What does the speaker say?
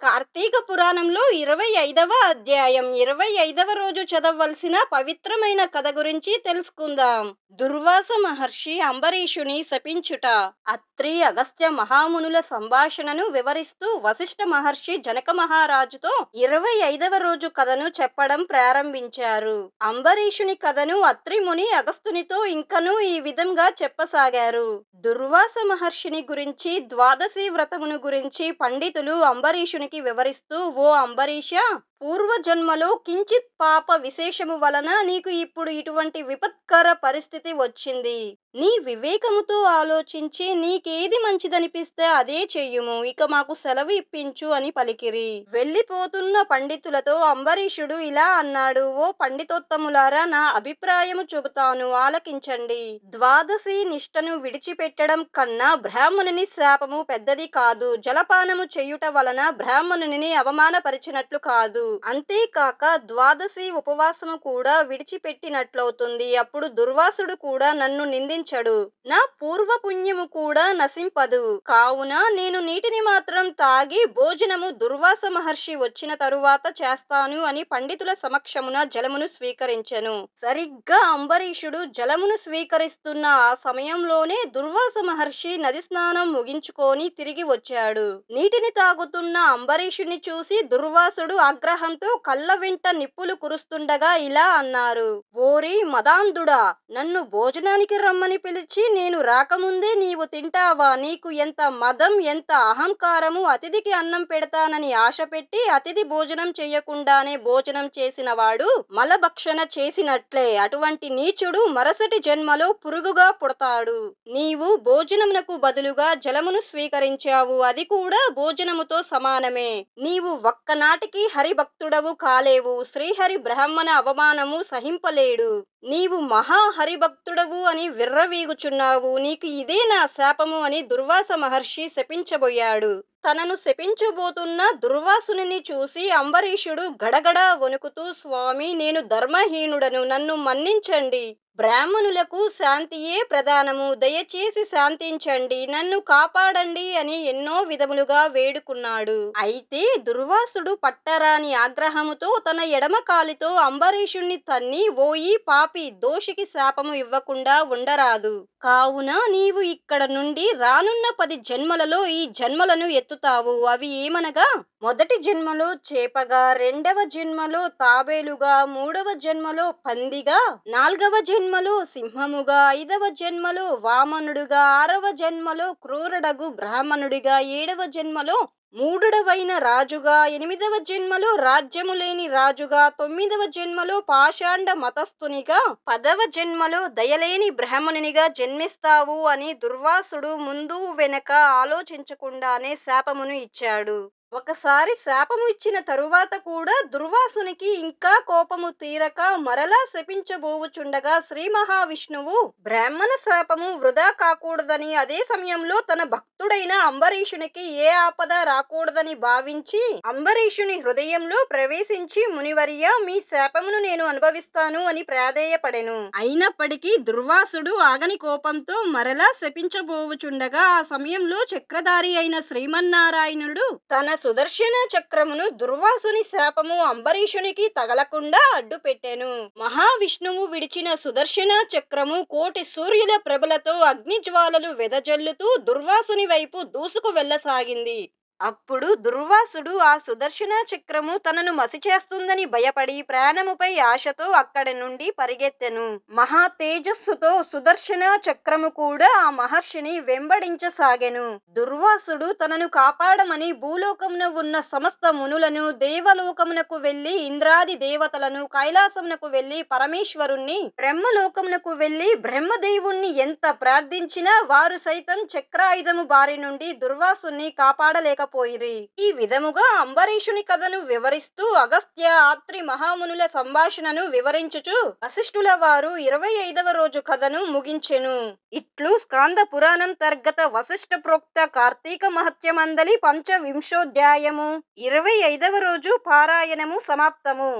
కార్తీక పురాణంలో ఇరవై ఐదవ అధ్యాయం ఇరవై ఐదవ రోజు చదవలసిన పవిత్రమైన కథ గురించి తెలుసుకుందాం. దుర్వాస మహర్షి అంబరీషుని శపించుట అత్రి అగస్త్య మహామునుల సంభాషణను వివరిస్తూ వశిష్ఠ మహర్షి జనక మహారాజుతో ఇరవై ఐదవ రోజు కథను చెప్పడం ప్రారంభించారు. అంబరీషుని కథను అత్రిముని అగస్తునితో ఇంకనూ ఈ విధంగా చెప్పసాగారు. దుర్వాస మహర్షిని గురించి ద్వాదశి వ్రతమును గురించి పండితులు అంబరీషుని వివరిస్తూ ఓ అంబరీష పూర్వజన్మలో కించిత్ పాప విశేషము వలన నీకు ఇప్పుడు ఇటువంటి విపత్కర పరిస్థితి వచ్చింది. నీ వివేకముతో ఆలోచించి నీకేది మంచిదనిపిస్తే అదే చెయ్యుము ఇక మాకు సెలవు ఇప్పించు అని పలికిరి. వెళ్ళిపోతున్న పండితులతో అంబరీషుడు ఇలా అన్నాడు ఓ పండితోత్తములారా నా అభిప్రాయము చెబుతాను. ఆలకించండి. ద్వాదశి నిష్టను విడిచిపెట్టడం కన్నా బ్రాహ్మణుని శాపము పెద్దది కాదు. జలపానము చేయుట వలన బ్రాహ్మణుని అవమానపరిచినట్లు కాదు. అంతేకాక ద్వాదశి ఉపవాసము కూడా విడిచిపెట్టినట్లవుతుంది. అప్పుడు దుర్వాసుడు కూడా నన్ను నిందించడు. నా పూర్వపుణ్యము కూడా నశింపదు. కావున నేను నీటిని మాత్రం తాగి భోజనము దుర్వాస మహర్షి వచ్చిన తరువాత చేస్తాను అని పండితుల సమక్షమున జలమును స్వీకరించెను. సరిగ్గా అంబరీషుడు జలమును స్వీకరిస్తున్న ఆ సమయంలోనే దుర్వాస మహర్షి నది స్నానం ముగించుకొని తిరిగి వచ్చాడు. నీటిని తాగుతున్న అంబరీషుని చూసి దుర్వాసుడు ఉత్సాహంతో కళ్ళ వెంట నిప్పులు కురుస్తుండగా ఇలా అన్నారు ఓరి మదాంధుడా నన్ను భోజనానికి రమ్మని పిలిచి నేను రాకముందే నీవు తింటావా? నీకు ఎంత మదం ఎంత అహంకారము? అతిథికి అన్నం పెడతానని ఆశ పెట్టి అతిథి భోజనం చేయకుండానే భోజనం చేసిన వాడు మలభక్షణ చేసినట్లే. అటువంటి నీచుడు మరసటి జన్మలో పురుగుగా పుడతాడు. నీవు భోజనమునకు బదులుగా జలమును స్వీకరించావు. అది కూడా భోజనముతో సమానమే. నీవు ఒక్కనాటికి భక్తుడవు కాలేవు. శ్రీహరి బ్రాహ్మణ అవమానము సహింపలేడు. నీవు మహా హరిభక్తుడవు అని విర్రవీగుచున్నావు. నీకు ఇదే నా శాపము అని దుర్వాస మహర్షి శపించబోయాడు. తనను శపించబోతున్న దుర్వాసుని చూసి అంబరీషుడు గడగడ వణుకుతూ స్వామి నేను ధర్మహీనుడను నన్ను మన్నించండి. బ్రాహ్మణులకు శాంతియే ప్రధానము. దయచేసి శాంతించండి. నన్ను కాపాడండి అని ఎన్నో విధములుగా వేడుకున్నాడు. అయితే దుర్వాసుడు పట్టరాని ఆగ్రహముతో తన ఎడమ కాలితో అంబరీషుణ్ణి తన్ని ఓయి పాపి దోషికి శాపము ఇవ్వకుండా ఉండరాదు. కావున నీవు ఇక్కడ నుండి రానున్న పది జన్మలలో ఈ జన్మలను ఎత్తు ఎత్తుతావు అవి ఏమనగా? మొదటి జన్మలో చేపగా రెండవ జన్మలో తాబేలుగా మూడవ జన్మలో పందిగా నాల్గవ జన్మలో సింహముగా ఐదవ జన్మలో వామనుడుగా ఆరవ జన్మలో క్రూరుడగు బ్రాహ్మణుడిగా ఏడవ జన్మలో మూడుడవైన రాజుగా ఎనిమిదవ జన్మలో రాజ్యము లేని రాజుగా తొమ్మిదవ జన్మలో పాషాండ మతస్థునిగా పదవ జన్మలో దయలేని బ్రాహ్మణునిగా జన్మిస్తావు అని దుర్వాసుడు ముందు వెనక ఆలోచించకుండానే శాపమును ఇచ్చాడు. ఒకసారి శాపము ఇచ్చిన తరువాత కూడా దుర్వాసునికి ఇంకా కోపము తీరక మరలా శపించబోవుచుండగా శ్రీ మహావిష్ణువు బ్రాహ్మణ శాపము వృధా కాకూడదని అదే సమయంలో తన భక్తుడైన అంబరీషునికి ఏ ఆపద రాకూడదని భావించి అంబరీషుని హృదయంలో ప్రవేశించి మునివర్య మీ శాపమును నేను అనుభవిస్తాను అని ప్రాధేయపడెను. అయినప్పటికీ దుర్వాసుడు ఆగని కోపంతో మరలా శపించబోవుచుండగా ఆ సమయంలో చక్రధారి అయిన శ్రీమన్నారాయణుడు తన సుదర్శన చక్రమును దుర్వాసుని శాపము అంబరీషునికి తగలకుండా అడ్డుపెట్టెను. మహావిష్ణువు విడిచిన సుదర్శన చక్రము కోటి సూర్యుల ప్రభలతో అగ్నిజ్వాలలు వెదజల్లుతూ దుర్వాసుని వైపు దూసుకు వెళ్ళసాగింది. అప్పుడు దుర్వాసుడు ఆ సుదర్శన చక్రము తనను మసి చేస్తుందని భయపడి ప్రాణముపై ఆశతో అక్కడి నుండి పరిగెత్తెను. మహా తేజస్సుతో సుదర్శన చక్రము కూడా ఆ మహర్షిని వెంబడించసాగెను. దుర్వాసుడు తనను కాపాడమని భూలోకమున ఉన్న సమస్త మునులను దేవలోకమునకు వెళ్ళి ఇంద్రాది దేవతలను కైలాసమునకు వెళ్ళి పరమేశ్వరుణ్ణి బ్రహ్మలోకమునకు వెళ్ళి బ్రహ్మదేవుణ్ణి ఎంత ప్రార్థించినా వారు సైతం చక్రాయుధము బారి నుండి దుర్వాసుని కాపాడలేక పోయిరి. ఈ విధముగా అంబరీషుని కథను వివరిస్తూ అగస్త్య ఆత్రి మహామునుల సంభాషణను వివరించుచు వశిష్ఠుల వారు ఇరవై ఐదవ రోజు కథను ముగించెను. ఇట్లు స్కాంద పురాణం తర్గత వశిష్ఠ ప్రోక్త కార్తీక మహత్యమందలి పంచవింశోధ్యాయము ఇరవై ఐదవ రోజు పారాయణము సమాప్తము.